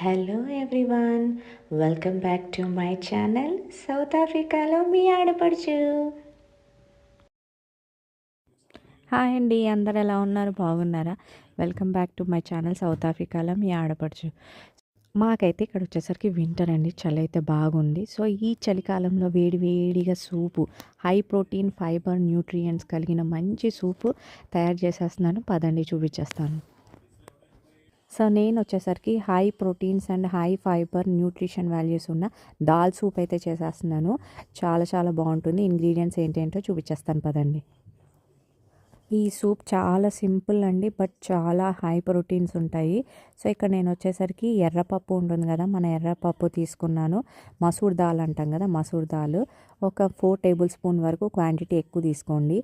Hello everyone welcome back to my channel south ఆఫ్రికాలో మీ ఆడపడుచు హాయ్ అండి అందరు ఎలా ఉన్నారు? బాగున్నారా? Welcome back to my channel south ఆఫ్రికాలో మీ ఆడపడుచు మాకైతే ఇక్కడ వచ్చేసరికి వింటర్ అండి చలి అయితే బాగుంది. సో ఈ చలికాలంలో వేడి వేడిగా soup high protein fibre nutrients కలిగిన మంచి సూపు తయారు చేసేస్తున్నాను. పదండి చూపించేస్తాను. సో నేను వచ్చేసరికి high proteins and high fibre nutrition values ఉన్న దాల్ సూప్ అయితే చేసేస్తున్నాను. చాలా చాలా బాగుంటుంది. ఇంగ్రీడియంట్స్ ఏంటేంటో చూపించేస్తాను పదండి. ఈ సూప్ చాలా సింపుల్ అండి బట్ చాలా హై ప్రోటీన్స్ ఉంటాయి. సో ఇక్కడ నేను వచ్చేసరికి ఎర్రపప్పు ఉంటుంది కదా మన ఎర్రపప్పు తీసుకున్నాను. మసూర్ దాల్ అంటాం కదా మసూర్ దాల్. ఒక ఫోర్ టేబుల్ స్పూన్ వరకు క్వాంటిటీ ఎక్కువ తీసుకోండి.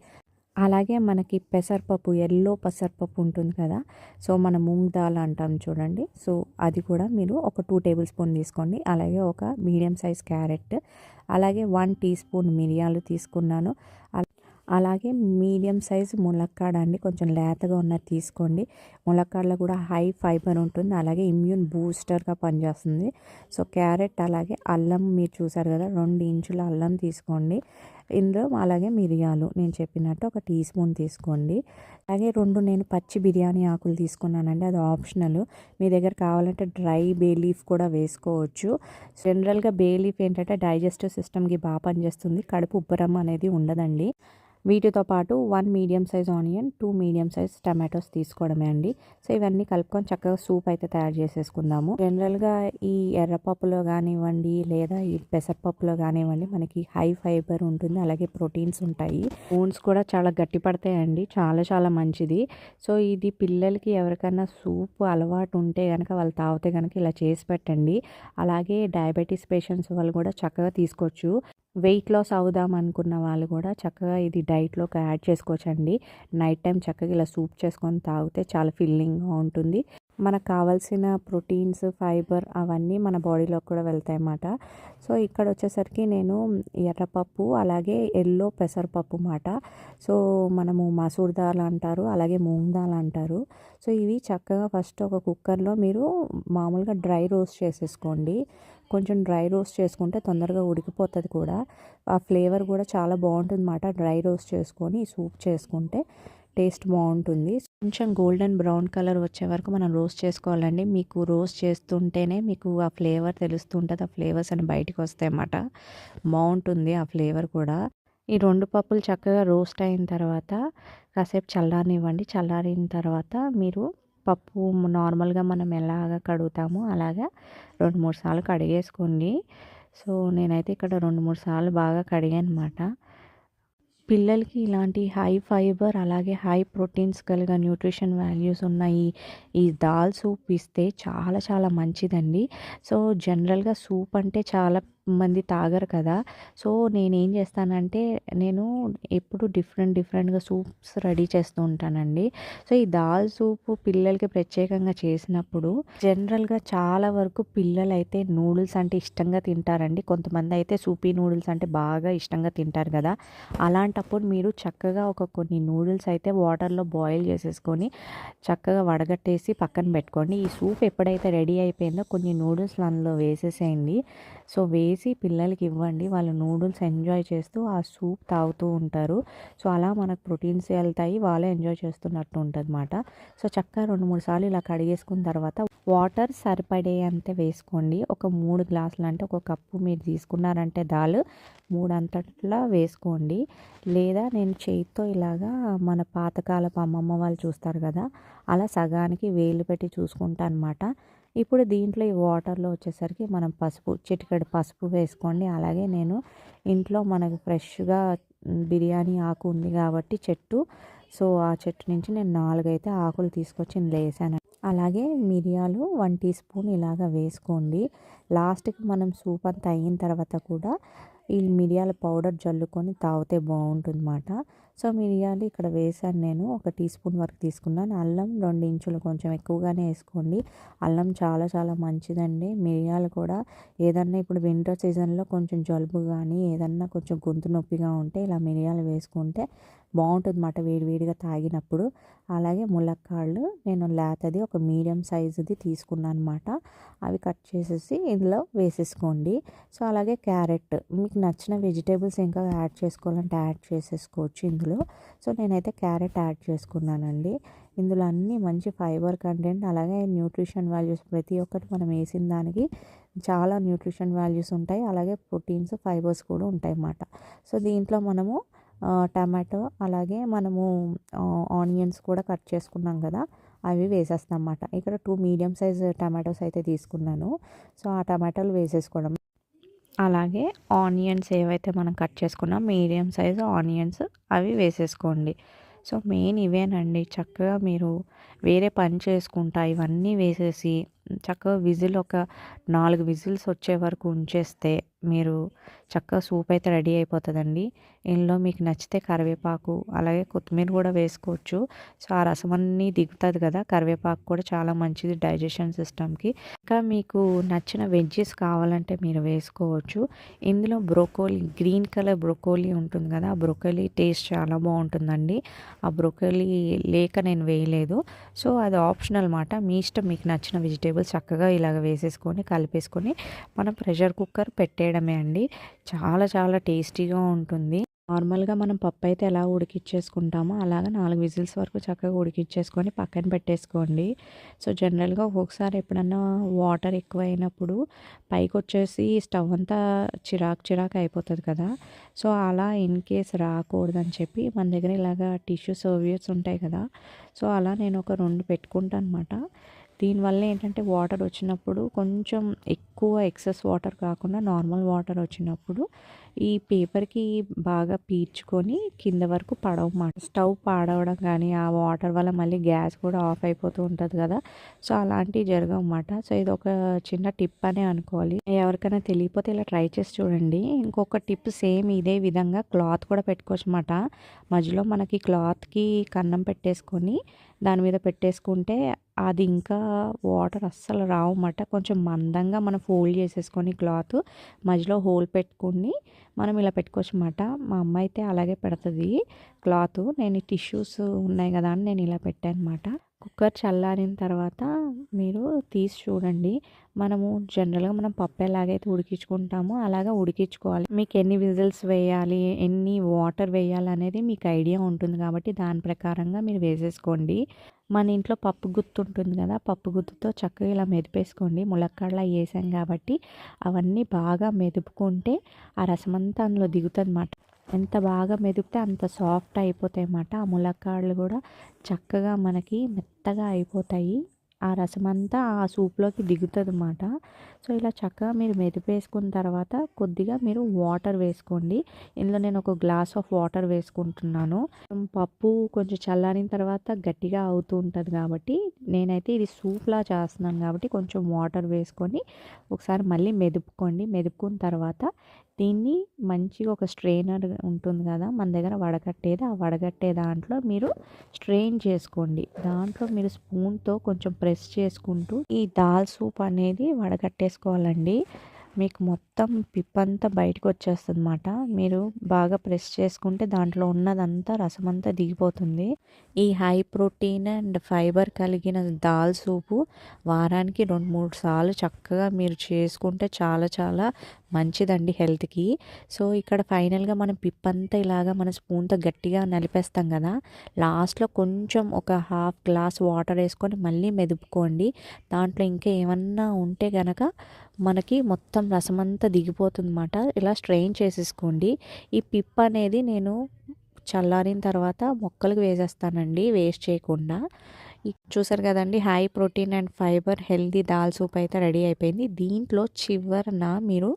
అలాగే మనకి పెసరపప్పు ఎల్లో పెసరపప్పు ఉంటుంది కదా. సో మన మూంగ్ దాల్ అంటాం చూడండి. సో అది కూడా మీరు ఒక టూ టేబుల్ స్పూన్ తీసుకోండి. అలాగే ఒక మీడియం సైజ్ క్యారెట్ అలాగే వన్ టీ స్పూన్ మిరియాలు తీసుకున్నాను. అలాగే మీడియం సైజ్ ములక్కాడ అండి. కొంచెం లేతగా ఉన్నది తీసుకోండి. ములక్కాడలో కూడా హై ఫైబర్ ఉంటుంది. అలాగే ఇమ్యూన్ బూస్టర్గా పనిచేస్తుంది. సో క్యారెట్ అలాగే అల్లం మీరు చూసారు కదా రెండు ఇంచుల అల్లం తీసుకోండి. ఇందులో అలాగే మిరియాలు నేను చెప్పినట్టు ఒక టీ స్పూన్ తీసుకోండి. అలాగే రెండు నేను పచ్చి బిర్యానీ ఆకులు తీసుకున్నానండి. అది ఆప్షనల్. మీ దగ్గర కావాలంటే డ్రై బే లీఫ్ కూడా వేసుకోవచ్చు. జనరల్గా బే లీఫ్ ఏంటంటే డైజెస్టివ్ సిస్టమ్కి బాగా పనిచేస్తుంది. కడుపు ఉబ్బరం అనేది ఉండదండి. వీటితో పాటు one medium size onion two medium size tomatoes తీసుకోవడమే అండి. సో ఇవన్నీ కలుపుకొని చక్కగా సూప్ అయితే తయారు చేసేసుకుందాము. జనరల్గా ఈ ఎర్రపప్పులో కానివ్వండి లేదా ఈ పెసరపప్పులో కానివ్వండి మనకి హై ఫైబర్ ఉంటుంది అలాగే ప్రోటీన్స్ ఉంటాయి. బోన్స్ కూడా చాలా గట్టి పడతాయండి చాలా చాలా మంచిది. సో ఇది పిల్లలకి ఎవరికైనా సూప్ అలవాటు ఉంటే కనుక వాళ్ళు తాగితే కనుక ఇలా చేసి పెట్టండి. అలాగే డయాబెటీస్ పేషెంట్స్ వాళ్ళు కూడా చక్కగా తీసుకోవచ్చు. వెయిట్ లాస్ అవుదాం అనుకున్న వాళ్ళు కూడా చక్కగా ఇది డైట్లోకి యాడ్ చేసుకోవచ్చండి. నైట్ టైం చక్కగా ఇలా సూప్ చేసుకొని తాగితే చాలా ఫిల్లింగ్గా ఉంటుంది. మనకు కావాల్సిన ప్రోటీన్స్ ఫైబర్ అవన్నీ మన బాడీలోకి కూడా వెళ్తాయి అన్నమాట సో ఇక్కడ వచ్చేసరికి నేను ఎర్రపప్పు అలాగే ఎల్లో పెసరపప్పు మాట సో మనము మసూర్ దాల్ అంటారు అలాగే మూంగ్ దాల్ అంటారు. సో ఇవి చక్కగా ఫస్ట్ ఒక కుక్కర్లో మీరు మామూలుగా డ్రై రోస్ట్ చేసేసుకోండి. కొంచెం డ్రై రోస్ట్ చేసుకుంటే తొందరగా ఉడికిపోతుంది కూడా. ఆ ఫ్లేవర్ కూడా చాలా బాగుంటుంది అన్నమాట డ్రై రోస్ట్ చేసుకొని సూప్ చేసుకుంటే. టేస్ట్ బాగుంటుంది. కొంచెం గోల్డెన్ బ్రౌన్ కలర్ వచ్చే వరకు మనం రోస్ట్ చేసుకోవాలండి. మీకు రోస్ట్ చేస్తుంటేనే మీకు ఆ ఫ్లేవర్ తెలుస్తుంటుంది. ఆ ఫ్లేవర్స్ అని బయటకు వస్తాయి అన్నమాట. బాగుంటుంది ఆ ఫ్లేవర్ కూడా. ఈ రెండు పప్పులు చక్కగా రోస్ట్ అయిన తర్వాత కాసేపు చల్లారనివ్వండి. చల్లారిన తర్వాత మీరు పప్పు నార్మల్గా మనం ఎలాగ కడుగుతామో అలాగా రెండు మూడు సార్లు కడిగేసుకోండి. సో నేనైతే ఇక్కడ రెండు మూడు సార్లు బాగా కడిగాను అనమాట పిల్లలకి ఇలాంటి హై ఫైబర్ అలాగే హై ప్రోటీన్స్ కలిగిన న్యూట్రిషన్ వాల్యూస్ ఉన్న ఈ ఈ దాల్ సూప్ ఇస్తే చాలా చాలా మంచిదండి. సో జనరల్గా సూప్ అంటే చాలా మంది తాగరు కదా. సో నేనేం చేస్తానంటే నేను ఎప్పుడు డిఫరెంట్ డిఫరెంట్గా సూప్స్ రెడీ చేస్తూ ఉంటానండి. సో ఈ దాల్ సూప్ పిల్లలకి ప్రత్యేకంగా చేసినప్పుడు జనరల్గా చాలా వరకు పిల్లలు అయితే నూడిల్స్ అంటే ఇష్టంగా తింటారండి. కొంతమంది అయితే సూపీ నూడిల్స్ అంటే బాగా ఇష్టంగా తింటారు కదా. అలాంటప్పుడు మీరు చక్కగా ఒక కొన్ని నూడిల్స్ అయితే వాటర్లో బాయిల్ చేసేసుకొని చక్కగా వడగట్టేసి పక్కన పెట్టుకోండి. ఈ సూప్ ఎప్పుడైతే రెడీ అయిపోయిందో కొన్ని నూడిల్స్ అందులో వేసేసేయండి. సో వేసి పిల్లలకి ఇవ్వండి. వాళ్ళు నూడిల్స్ ఎంజాయ్ చేస్తూ ఆ సూప్ తాగుతూ ఉంటారు. సో అలా మనకు ప్రోటీన్స్ వెళ్తాయి. వాళ్ళే ఎంజాయ్ చేస్తున్నట్టు ఉంటుంది సో చక్కగా రెండు మూడు సార్లు ఇలా కడిగేసుకున్న తర్వాత వాటర్ సరిపడే అంతే వేసుకోండి. ఒక మూడు గ్లాసులు అంటే ఒక కప్పు మీరు తీసుకున్నారంటే దాల్ మూడు అంతట్లా వేసుకోండి. లేదా నేను చేతితో ఇలాగా మన పాతకాలపు అమ్మమ్మ వాళ్ళు చూస్తారు కదా అలా సగానికి వేలు పెట్టి చూసుకుంటా అనమాట ఇప్పుడు దీంట్లో ఈ వాటర్లో వచ్చేసరికి మనం పసుపు చిటికెడు పసుపు వేసుకోండి. అలాగే నేను ఇంట్లో మనకు ఫ్రెష్గా బిర్యానీ ఆకు ఉంది కాబట్టి చెట్టు. సో ఆ చెట్టు నుంచి నేను నాలుగైతే ఆకులు తీసుకొచ్చి వేసాను. అలాగే మిరియాలు వన్ టీ స్పూన్ ఇలాగ వేసుకోండి. లాస్ట్కి మనం సూప్ అంతా అయిన తర్వాత కూడా ఈ మిరియాల పౌడర్ జల్లుకొని తాగితే బాగుంటుంది అన్నమాట సో మిరియాలు ఇక్కడ వేసాను నేను. ఒక టీ స్పూన్ వరకు తీసుకున్నాను. అల్లం రెండు ఇంచులు కొంచెం ఎక్కువగానే వేసుకోండి. అల్లం చాలా చాలా మంచిదండి. మిరియాలు కూడా ఏదన్నా ఇప్పుడు వింటర్ సీజన్లో కొంచెం జలుబు కానీ ఏదన్నా కొంచెం గొంతు నొప్పిగా ఉంటే ఇలా మిరియాలు వేసుకుంటే బాగుంటుంది అన్నమాట వేడివేడిగా తాగినప్పుడు. అలాగే ములక్కాళ్ళు నేను లేతది ఒక మీడియం సైజుది తీసుకున్నాను అనమాట అవి కట్ చేసేసి ఇందులో వేసేసుకోండి. సో అలాగే క్యారెట్. మీకు నచ్చిన వెజిటేబుల్స్ ఇంకా యాడ్ చేసుకోవాలంటే యాడ్ చేసేసుకోవచ్చు ఇందులో. సో నేనైతే క్యారెట్ యాడ్ చేసుకున్నానండి. ఇందులో అన్నీ మంచి ఫైబర్ కంటెంట్ అలాగే న్యూట్రిషన్ వాల్యూస్ ప్రతి ఒక్కటి మనం వేసిన దానికి చాలా న్యూట్రిషన్ వాల్యూస్ ఉంటాయి. అలాగే ప్రోటీన్స్ ఫైబర్స్ కూడా ఉంటాయి అన్నమాట. సో దీంట్లో మనము టమాటో అలాగే మనము ఆనియన్స్ కూడా కట్ చేసుకున్నాం కదా అవి వేసేస్తాం అన్నమాట. ఇక్కడ టూ మీడియం సైజ్ టమాటోస్ అయితే తీసుకున్నాను. సో ఆ టమాటోలు వేసేసుకోవడం అలాగే ఆనియన్స్ ఏవైతే మనం కట్ చేసుకున్నాం మీడియం సైజ్ ఆనియన్స్ అవి వేసేసుకోండి. సో మెయిన్ ఇవేనండి. చక్కగా మీరు వేరే పని చేసుకుంటా ఇవన్నీ వేసేసి చక్కగా విజిల్ ఒక నాలుగు విజిల్స్ వచ్చే వరకు ఉంచేస్తే మీరు చక్కగా సూప్ అయితే రెడీ అయిపోతుందండి. ఇందులో మీకు నచ్చితే కరివేపాకు అలాగే కొత్తిమీర కూడా వేసుకోవచ్చు. సో ఆ రసం అన్నీ దిగుతుంది కదా కరివేపాకు కూడా చాలా మంచిది డైజెషన్ సిస్టమ్కి. ఇంకా మీకు నచ్చిన వెజ్జెస్ కావాలంటే మీరు వేసుకోవచ్చు. ఇందులో బ్రోకోలీ గ్రీన్ కలర్ బ్రోకోలీ ఉంటుంది కదా ఆ బ్రోకోలీ టేస్ట్ చాలా బాగుంటుందండి. ఆ బ్రోకోలీ లేక నేను వేయలేదు. సో అది ఆప్షనల్ మాట మీ ఇష్టం మీకు నచ్చిన వెజిటేబుల్ వెజిటేబుల్స్ చక్కగా ఇలాగ వేసేసుకొని కలిపేసుకొని మనం ప్రెషర్ కుక్కర్ పెట్టేయడమే అండి. చాలా చాలా టేస్టీగా ఉంటుంది. నార్మల్గా మనం పప్పు అయితే ఎలా ఉడికిచ్చేసుకుంటామో అలాగ నాలుగు విజిల్స్ వరకు చక్కగా ఉడికిచ్చేసుకొని పక్కన పెట్టేసుకోండి. సో జనరల్గా ఒక్కొక్కసారి ఎప్పుడన్నా వాటర్ ఎక్కువ అయినప్పుడు పైకి వచ్చేసి స్టవ్ అంతా చిరాకు చిరాకు అయిపోతుంది కదా. సో అలా ఇన్ కేస్ రాకూడదని చెప్పి మన దగ్గర ఇలాగ టిష్యూ సర్వియర్స్ ఉంటాయి కదా. సో అలా నేను ఒక రెండు పెట్టుకుంటాను అనమాట దీనివల్ల ఏంటంటే వాటర్ వచ్చినప్పుడు కొంచెం ఎక్కువ ఎక్సెస్ వాటర్ కాకుండా నార్మల్ వాటర్ వచ్చినప్పుడు ఈ పేపర్కి బాగా పీల్చుకొని కింద వరకు పడవమాట. స్టవ్ పాడవడం కానీ ఆ వాటర్ వల్ల మళ్ళీ గ్యాస్ కూడా ఆఫ్ అయిపోతూ ఉంటుంది కదా. సో అలాంటివి జరగవన్నమాట సో ఇది ఒక చిన్న టిప్ అనే అనుకోవాలి. ఎవరికైనా తెలియకపోతే ఇలా ట్రై చేసి చూడండి. ఇంకొక టిప్ సేమ్ ఇదే విధంగా క్లాత్ కూడా పెట్టుకోవచ్చు అన్నమాట మధ్యలో మనకి క్లాత్కి కన్నం పెట్టేసుకొని దాని మీద పెట్టేసుకుంటే అది ఇంకా వాటర్ అస్సలు రావమాట. కొంచెం మందంగా మనం ఫోల్డ్ చేసేసుకొని క్లాత్ మధ్యలో హోల్ పెట్టుకొని మనం ఇలా పెట్టుకోవచ్చు అనమాట మా అమ్మ అయితే అలాగే పెడుతుంది క్లాత్. నేను టిష్యూస్ ఉన్నాయి కదా అని నేను ఇలా పెట్టాను అనమాట కుక్కర్ చల్లారిన తర్వాత మీరు తీసి చూడండి. మనము జనరల్గా మనం పప్పు ఎలాగైతే ఉడికించుకుంటామో అలాగా ఉడికించుకోవాలి. మీకు ఎన్ని విజిల్స్ వేయాలి ఎన్ని వాటర్ వేయాలి అనేది మీకు ఐడియా ఉంటుంది కాబట్టి దాని ప్రకారంగా మీరు వేసేసుకోండి. మన ఇంట్లో పప్పు గుత్తు ఉంటుంది కదా పప్పు గుత్తుతో చక్కగా ఇలా మెదిపేసుకోండి. ములక్కాడలా వేసాం కాబట్టి అవన్నీ బాగా మెదుపుకుంటే ఆ రసం అంతా అందులో దిగుతుంది అన్నమాట ఎంత బాగా మెదిపితే అంత సాఫ్ట్ అయిపోతాయి అన్నమాట ఆ ములక్కాడలు కూడా చక్కగా మనకి మెత్తగా అయిపోతాయి. ఆ రసం అంతా ఆ సూప్లోకి దిగుతుంది అన్నమాట సో ఇలా చక్కగా మీరు మెదిపేసుకున్న తర్వాత కొద్దిగా మీరు వాటర్ వేసుకోండి. ఇందులో నేను ఒక గ్లాస్ ఆఫ్ వాటర్ వేసుకుంటున్నాను. పప్పు కొంచెం చల్లారిన తర్వాత గట్టిగా అవుతూ ఉంటుంది కాబట్టి నేనైతే ఇది సూప్లా చేస్తున్నాను కాబట్టి కొంచెం వాటర్ వేసుకొని ఒకసారి మళ్ళీ మెదుపుకోండి. మెదుపుకున్న తర్వాత దీన్ని మంచిగా ఒక స్ట్రెయినర్ ఉంటుంది కదా మన దగ్గర వడగట్టేది ఆ వడగట్టే దాంట్లో మీరు స్ట్రెయిన్ చేసుకోండి. దాంట్లో మీరు స్పూన్తో కొంచెం ప్రెస్ చేసుకుంటూ ఈ దాల్ సూప్ అనేది వడగట్టేసుకోవాలండి. మీకు మొత్తం పిప్పంతా బయటకు వచ్చేస్తుంది అన్నమాట మీరు బాగా ప్రెస్ చేసుకుంటే దాంట్లో ఉన్నదంతా రసం అంతా దిగిపోతుంది. ఈ హై ప్రోటీన్ అండ్ ఫైబర్ కలిగిన దాల్ సూపు వారానికి రెండు మూడు సార్లు చక్కగా మీరు చేసుకుంటే చాలా చాలా మంచిదండి హెల్త్కి. సో ఇక్కడ ఫైనల్గా మనం పిప్పంతా ఇలాగా మన స్పూన్తో గట్టిగా నలిపేస్తాం కదా. లాస్ట్లో కొంచెం ఒక హాఫ్ గ్లాస్ వాటర్ వేసుకొని మళ్ళీ మెదుపుకోండి. దాంట్లో ఇంకా ఏమన్నా ఉంటే గనక మనకి మొత్తం రసం అంతా దిగిపోతుందన్నమాట. ఇలా స్ట్రెయిన్ చేసేసుకోండి. ఈ పిప్ అనేది నేను చల్లారిన తర్వాత మొక్కలకు వేసేస్తానండి వేస్ట్ చేయకుండా. చూసారు కదండి high protein and fibre healthy dal soup అయితే రెడీ అయిపోయింది. దీంట్లో చివరన మీరు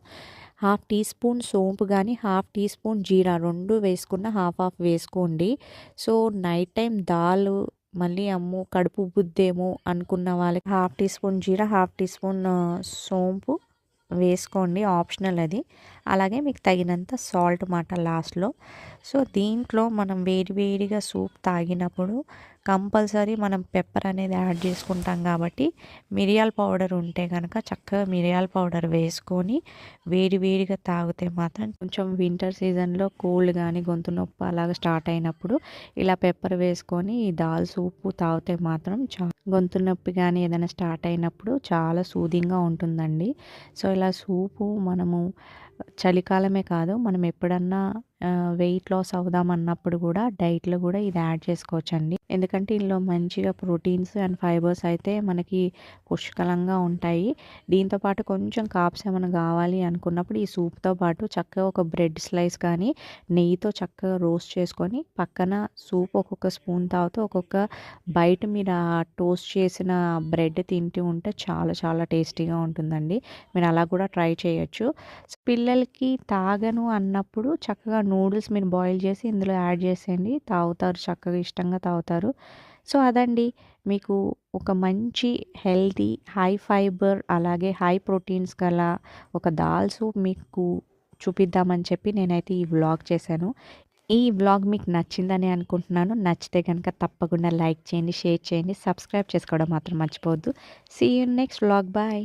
హాఫ్ టీ స్పూన్ సోంపు కానీ హాఫ్ టీ స్పూన్ జీరా రెండు వేసుకున్న హాఫ్ హాఫ్ వేసుకోండి. సో నైట్ టైం దాల్ మళ్ళీ అమ్మో కడుపు బుద్దేమో అనుకున్న వాళ్ళకి half teaspoon jeera half teaspoon సోంపు వేసుకోండి ఆప్షనల్ అది. అలాగే మీకు తగినంత సాల్ట్ మాట లాస్ట్లో. సో దీంట్లో మనం వేడి వేడిగా సూప్ తాగినప్పుడు కంపల్సరీ మనం పెప్పర్ అనేది యాడ్ చేసుకుంటాం కాబట్టి మిరియాల పౌడర్ ఉంటే కనుక చక్కగా మిరియాల పౌడర్ వేసుకొని వేడివేడిగా తాగితే మాత్రం కొంచెం వింటర్ సీజన్లో కోల్డ్ కానీ గొంతు నొప్పి అలాగ స్టార్ట్ అయినప్పుడు ఇలా పెప్పర్ వేసుకొని ఈ దాల్ సూపు తాగితే మాత్రం చా గొంతు నొప్పి కానీ ఏదైనా స్టార్ట్ అయినప్పుడు చాలా సూదింగ్గా ఉంటుందండి. సో ఇలా సూపు మనము చలికాలమే కాదు మనం ఎప్పుడన్నా వెయిట్ లాస్ అవుదాం అన్నప్పుడు కూడా డైట్లో కూడా ఇది యాడ్ చేసుకోవచ్చండి. ఎందుకంటే ఇందులో మంచిగా ప్రోటీన్స్ అండ్ ఫైబర్స్ అయితే మనకి పుష్కలంగా ఉంటాయి. దీంతోపాటు కొంచెం కాప్స్ ఏమైనా కావాలి అనుకున్నప్పుడు ఈ సూప్తో పాటు చక్కగా ఒక బ్రెడ్ స్లైస్ కానీ నెయ్యితో చక్కగా రోస్ట్ చేసుకొని పక్కన సూప్ ఒక్కొక్క స్పూన్ తాగుతూ ఒక్కొక్క బయట మీరు ఆ టోస్ట్ చేసిన బ్రెడ్ తింటూ ఉంటే చాలా చాలా టేస్టీగా ఉంటుందండి. మీరు అలా కూడా ట్రై చేయొచ్చు. పిల్లలకి తాగను అన్నప్పుడు చక్కగా నూడిల్స్ మీరు బాయిల్ చేసి ఇందులో యాడ్ చేసేయండి. తాగుతారు చక్కగా ఇష్టంగా తాగుతారు. సో అదండి. మీకు ఒక మంచి హెల్తీ హై ఫైబర్ అలాగే హై ప్రోటీన్స్ గల ఒక దాల్ సూప్ మీకు చూపిద్దామని చెప్పి నేనైతే ఈ వ్లాగ్ చేశాను. ఈ వ్లాగ్ మీకు నచ్చిందని అనుకుంటున్నాను. నచ్చితే కనుక తప్పకుండా లైక్ చేయండి షేర్ చేయండి సబ్స్క్రైబ్ చేసుకోవడం మాత్రం మర్చిపోవద్దు. See you next vlog bye